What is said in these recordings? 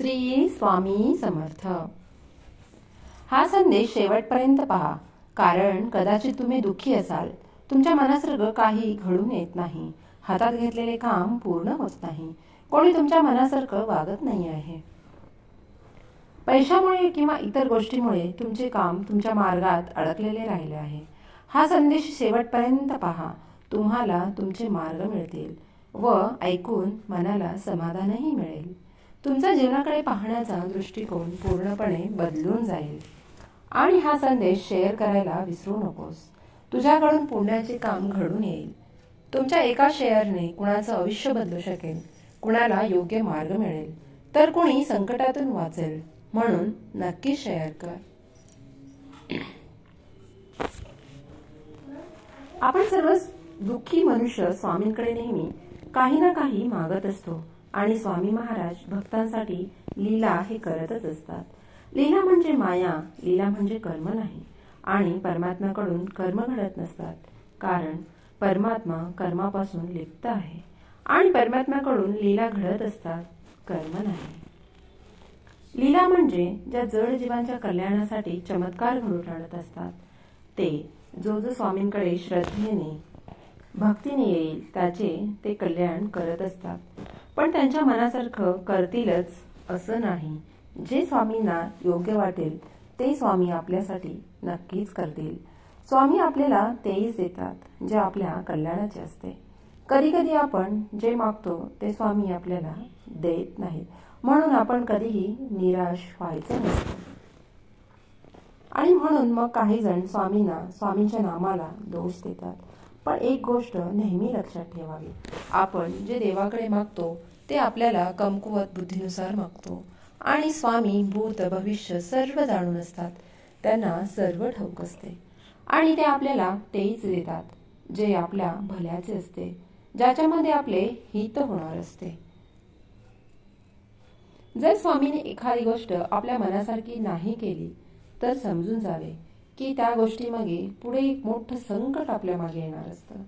श्री स्वामी समर्थ. हा संदेश शेवटपर्यंत पहा कारण कदाचित तुम्ही दुःखी असाल. तुमच्या मनासारखं काही घडून येत नाही. हातात घेतलेले काम पूर्ण होत नाही. कोणी तुमच्या मनासारखं वागत नाही आहे. पैशामुळे किंवा इतर गोष्टीमुळे तुमचे काम तुमच्या मार्गात अडकलेले राहिले आहे. हा संदेश शेवटपर्यंत पहा. तुम्हाला तुमचे मार्ग मिळतील व ऐकून मनाला समाधानही मिळेल. तुमचा जीवनाकडे पाहण्याचा दृष्टिकोन पूर्णपणे बदलून जाईल. आणि हा संदेश शेअर करायला विसरू नकोस. तुझ्याकडून पुण्याचे काम घडून येईल. तुमच्या एका शेअरने कुणाचं आयुष्य बदलू शकेल कुणाला योग्य मार्ग मिळेल तर कुणी संकटातून वाचेल म्हणून नक्की शेअर कर. आपण सर्व दुःखी मनुष्य स्वामींकडे नेहमी काही ना काही मागत असतो. आणि स्वामी महाराज भक्तांसाठी लीला हे करतच असतात. लीला म्हणजे माया लीला म्हणजे कर्म नाही. आणि परमात्म्याकडून कर्म घडत नसतात. कारण परमात्मा कर्मापासून लिप्त आहे. आणि परमात्म्याकडून लीला घडत असतात कर्म नाही. लीला म्हणजे ज्या जड जीवांच्या कल्याणासाठी चमत्कार घडून आणत असतात. ते जो जो स्वामींकडे श्रद्धेने भक्तीने येईल त्याचे ते कल्याण करत असतात. पण त्यांच्या मनासारखं करतीलच असं नाही. जे स्वामींना योग्य वाटेल ते स्वामी आपल्यासाठी नक्कीच करतील. स्वामी आपल्याला तेच देतात जे आपल्या कल्याणाचे असते. कधी कधी आपण जे मागतो ते स्वामी आपल्याला देत नाहीत. म्हणून आपण कधीही निराश व्हायचं नसतं. आणि म्हणून मग काही जण स्वामींना स्वामींच्या नामाला दोष देतात. पण एक गोष्ट नेहमी लक्षात ठेवावी. आपण जे देवाकडे मागतो ते आपल्याला कमकुवत बुद्धीनुसार मागतो. आणि स्वामी भूत भविष्य सर्व जाणून असतात. त्यांना सर्व ठाऊक असते. आणि ते आपल्याला तेच देतात जे आपल्या भल्याचे असते ज्याच्यामध्ये आपले हित होणार असते. जर स्वामीने एखादी गोष्ट आपल्या मनासारखी नाही केली तर समजून जावे की त्या गोष्टीमागे पुढे एक मोठं संकट आपल्या मागे येणार असतं.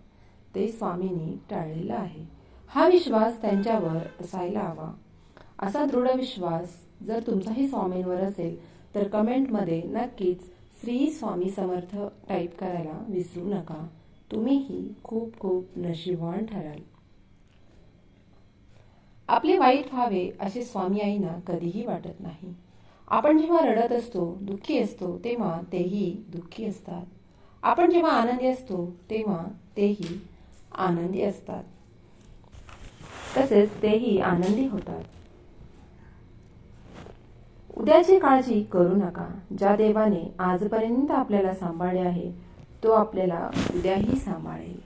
ते स्वामींनी टाळलेलं आहे. हा विश्वास त्यांच्यावर असायला हवा. असा दृढ विश्वास जर तुमचाही स्वामींवर असेल तर कमेंटमध्ये नक्कीच श्री स्वामी समर्थ टाईप करायला विसरू नका. तुम्हीही खूप खूप नशीबवान ठराल. आपले वाईट व्हावे असे स्वामी आईना कधीही वाटत नाही. आपण जेव्हा रडत असतो दुःखी असतो तेव्हा तेही दुःखी असतात. आपण जेव्हा आनंदी असतो तेव्हा तेही आनंदी असतात. तसेच तेही आनंदी होतात. उद्याची काळजी करू नका. ज्या देवाने आजपर्यंत आपल्याला सांभाळले आहे तो आपल्याला उद्याही सांभाळेल.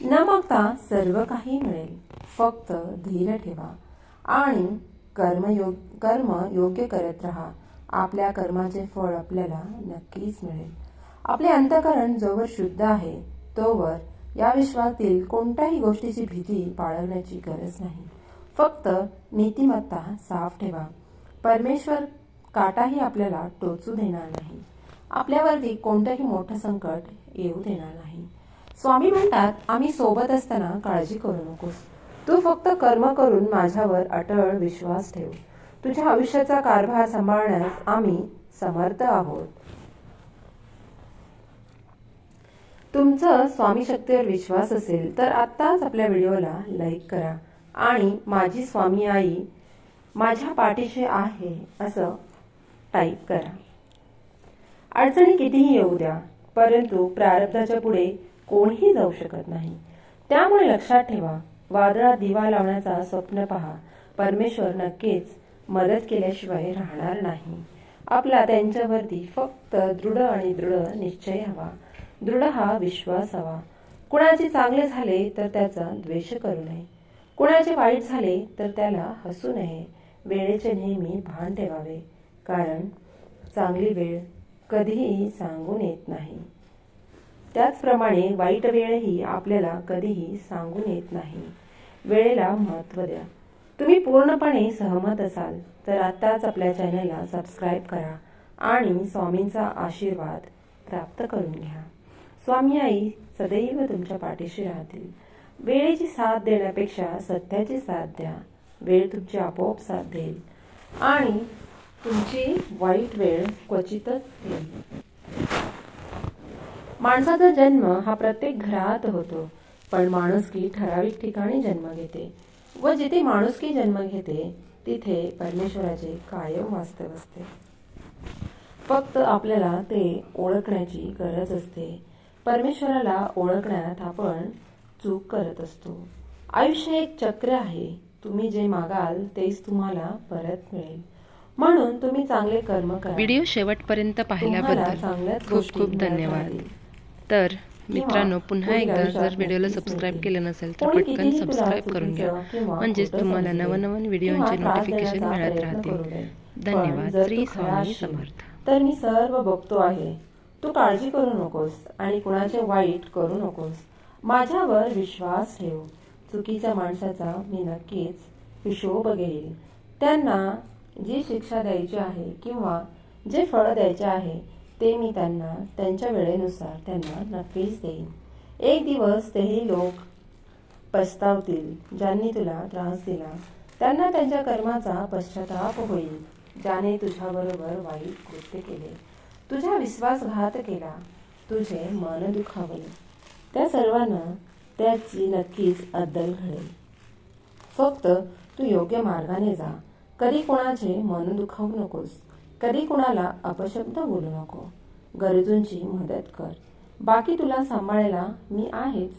न मागता सर्व काही मिळेल. फक्त धीर ठेवा आणि कर्मयोग कर्म योग्य करत राहा. आपल्या कर्माचे फळ आपल्याला नक्कीच मिळेल. आपले अंतकरण जोवर शुद्ध आहे तोवर या विश्वातील कोणत्याही गोष्टीची भीती बाळगण्याची गरज नाही. फक्त नीतिमत्ता साफ ठेवा. परमेश्वर काटाही आपल्याला टोचू देणार नाही. आपल्यावरती कोणतंही मोठं संकट येऊ देणार नाही. स्वामी म्हणतात आम्ही सोबत असताना काळजी करू नकोस. तू फक्त कर्म करून माझ्यावर अटळ विश्वास ठेव. तुझ्या आयुष्याचा कारभार सांभाळण्यास आम्ही समर्थ आहोत. तुमचं स्वामी शक्तीवर विश्वास असेल तर आत्ताच आपल्या व्हिडिओला लाईक करा. आणि माझी स्वामी आई माझ्या पाठीशी आहे असं टाईप करा. अडचणी कितीही येऊ द्या परंतु प्रारब्धाच्या पुढे कोणीही जाऊ शकत नाही. त्यामुळे लक्षात ठेवा वादळात दिवा लावण्याचा स्वप्न पहा. परमेश्वर नक्कीच मदत केल्याशिवाय राहणार नाही. आपला त्यांच्यावरती फक्त दृढ आणि दृढ निश्चय हवा. दृढ हा विश्वास हवा कुणाचे चांगले झाले तर त्याचा द्वेष करू नये. कुणाचे वाईट झाले तर त्याला हसू नये. वेळेचे नेहमी भान ठेवावे. कारण चांगली वेळ कधीही सांगून येत नाही. त्याचप्रमाणे वाईट वेळही आपल्याला कधीही सांगून येत नाही. वेळेला महत्त्व द्या. तुम्ही पूर्णपणे सहमत असाल तर आत्ताच आपल्या चॅनलला सबस्क्राईब करा आणि स्वामींचा आशीर्वाद प्राप्त करून घ्या. स्वामी आई सदैव तुमच्या पाठीशी राहतील. वेळेची साथ देण्यापेक्षा सत्याची साथ द्या. वेळ तुमची आपोआप साथ देईल. आणि तुमची वाईट वेळ क्वचितच येईल. माणसाचा जन्म हा प्रत्येक घरात होतो पण माणुसकी ठराविक ठिकाणी जन्म घेते व जिथे माणुसकी जन्म घेते तिथे परमेश्वराचे कायम वास्तव असते. फक्त आपल्याला ते ओळखण्याची गरज असते. परमेश्वराला ओळखण्यात आपण चूक करत असतो. आयुष्य एक चक्र आहे. तुम्ही जे मागाल तेच तुम्हाला परत मिळेल. म्हणून तुम्ही चांगले कर्म करा. व्हिडिओ शेवटपर्यंत पाहिल्याबद्दल खूप खूप धन्यवाद. तर मित्रांनो पुन्हा एकदा जर व्हिडिओला सबस्क्राईब. केलं नसेल तर पटकन सबस्क्राईब करून घ्या. म्हणजेच तुम्हाला नवनवीन व्हिडिओचे नोटिफिकेशन मिळत राहतील. धन्यवाद. श्री स्वामी समर्थ. तर मी सर्व बघतो आहे. तू काळजी करू नकोस आणि कुणाचे वाईट करू नकोस. माझ्यावर विश्वास ठेव. चुकीच्या माणसाचा मी नक्कीच हिशोब घेईल. त्यांना जी शिक्षा द्यायची आहे किंवा जे फळ द्यायचे आहे ते मी त्यांना त्यांच्या वेळेनुसार त्यांना नक्कीच देईन. एक दिवस तेही लोक पस्तावतील ज्यांनी तुला त्रास दिला. त्यांना त्यांच्या कर्माचा पश्चाताप होईल ज्याने तुझ्याबरोबर वाईट कृत्य केले. तुझा विश्वासघात केला. तुझे मन दुखावले. त्या सर्वांना त्याची नक्कीच अद्दल घडेल. फक्त तू योग्य मार्गाने जा. कधी कोणाचे मन दुखावू नकोस. कधी कोणाला अपशब्द बोलू नको. गरजूंची मदत कर. बाकी तुला सांभाळायला मी आहेच.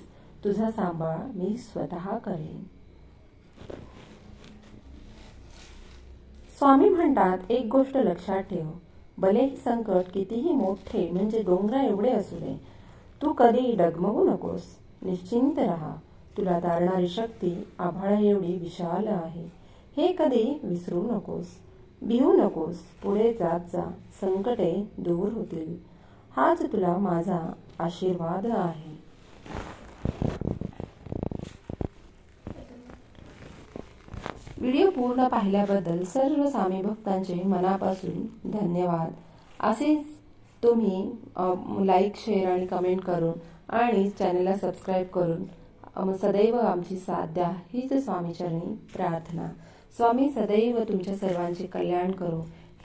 तुझा सांभाळ मी स्वतः करेन. स्वामी म्हणतात एक गोष्ट लक्षात ठेव. भले संकट कितीही मोठे म्हणजे डोंगरा एवढे असू दे तू कधी डगमगू नकोस. निश्चिंत राहा. तुला तारणारी शक्ती आभाळा एवढी विशाल आहे. हे कधी विसरू नकोस. भिवू नकोस. पुढे जात जा. संकटे दूर होतील. हाच तुला माझा आशीर्वाद आहे. व्हिडिओ पूर्ण पाहिल्याबद्दल सर्व सामी भक्तांचे मनापासून धन्यवाद. असेच तुम्ही लाईक शेअर आणि कमेंट करून आणि चॅनलला सबस्क्राईब करून सदैव आमची साथ द्या. हीच स्वामीचरणी प्रार्थना. स्वामी सदैव तुमच्या सर्वांचे कल्याण करू.